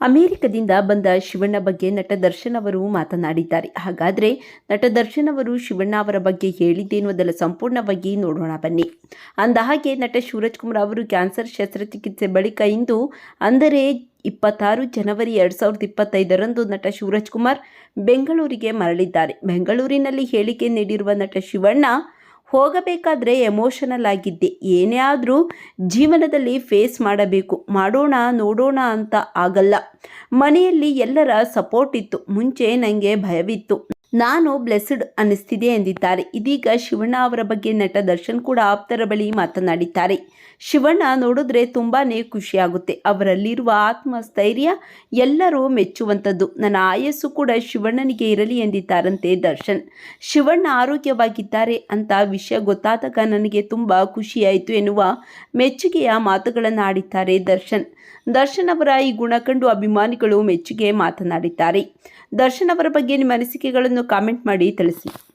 ಅಮೆರಿಕದಿಂದ ಬಂದ ಶಿವಣ್ಣ ಬಗ್ಗೆ ನಟ ದರ್ಶನ್ ಅವರು ಮಾತನಾಡಿದ್ದಾರೆ. ಹಾಗಾದರೆ ನಟ ದರ್ಶನ್ ಅವರು ಶಿವಣ್ಣ ಅವರ ಬಗ್ಗೆ ಹೇಳಿದ್ದೇನು ಅದರ ಸಂಪೂರ್ಣವಾಗಿ ನೋಡೋಣ ಬನ್ನಿ. ಅಂದಹಾಗೆ ನಟ ಶಿವರಾಜ್ ಕುಮಾರ್ ಅವರು ಕ್ಯಾನ್ಸರ್ ಶಸ್ತ್ರಚಿಕಿತ್ಸೆ ಬಳಿಕ ಇಂದು ಅಂದರೆ ಇಪ್ಪತ್ತಾರು ಜನವರಿ ಎರಡು ಸಾವಿರದ ಇಪ್ಪತ್ತೈದರಂದು ನಟ ಶಿವರಾಜ್ ಕುಮಾರ್ ಬೆಂಗಳೂರಿಗೆ ಮರಳಿದ್ದಾರೆ. ಬೆಂಗಳೂರಿನಲ್ಲಿ ಹೇಳಿಕೆ ನೀಡಿರುವ ನಟ ಶಿವಣ್ಣ ಹೋಗಬೇಕಾದ್ರೆ ಎಮೋಷನಲ್ ಆಗಿದ್ದೆ. ಏನೇ ಆದರೂ ಜೀವನದಲ್ಲಿ ಫೇಸ್ ಮಾಡಬೇಕು. ಮಾಡೋಣ, ನೋಡೋಣ ಅಂತ ಆಗಲ್ಲ. ಮನೆಯಲ್ಲಿ ಎಲ್ಲರ ಸಪೋರ್ಟ್ ಇತ್ತು. ಮುಂಚೆ ನನಗೆ ಭಯವಿತ್ತು. ನಾನು ಬ್ಲೆಸ್ಡ್ ಅನ್ನಿಸ್ತಿದೆ ಎಂದಿದ್ದಾರೆ. ಇದೀಗ ಶಿವಣ್ಣ ಅವರ ಬಗ್ಗೆ ನಟ ದರ್ಶನ್ ಕೂಡ ಆಪ್ತರ ಬಳಿ ಮಾತನಾಡಿದ್ದಾರೆ. ಶಿವಣ್ಣ ನೋಡಿದ್ರೆ ತುಂಬಾ ಖುಷಿಯಾಗುತ್ತೆ. ಅವರಲ್ಲಿರುವ ಆತ್ಮಸ್ಥೈರ್ಯ ಎಲ್ಲರೂ ಮೆಚ್ಚುವಂಥದ್ದು. ನನ್ನ ಆಯಸ್ಸು ಕೂಡ ಶಿವಣ್ಣನಿಗೆ ಇರಲಿ ಎಂದಿದ್ದಾರಂತೆ ದರ್ಶನ್. ಶಿವಣ್ಣ ಆರೋಗ್ಯವಾಗಿದ್ದಾರೆ ಅಂತ ವಿಷಯ ಗೊತ್ತಾದಾಗ ನನಗೆ ತುಂಬ ಖುಷಿಯಾಯಿತು ಎನ್ನುವ ಮೆಚ್ಚುಗೆಯ ಮಾತುಗಳನ್ನು ಆಡಿದ್ದಾರೆ ದರ್ಶನ್. ದರ್ಶನ್ ಅವರ ಈ ಗುಣ ಕಂಡು ಅಭಿಮಾನಿಗಳು ಮೆಚ್ಚುಗೆ ಮಾತನಾಡಿದ್ದಾರೆ. ದರ್ಶನ್ ಅವರ ಬಗ್ಗೆ ನಿಮ್ಮ ಅನಿಸಿಕೆಗಳನ್ನು ಕಾಮೆಂಟ್ ಮಾಡಿ ತಿಳಿಸಿ.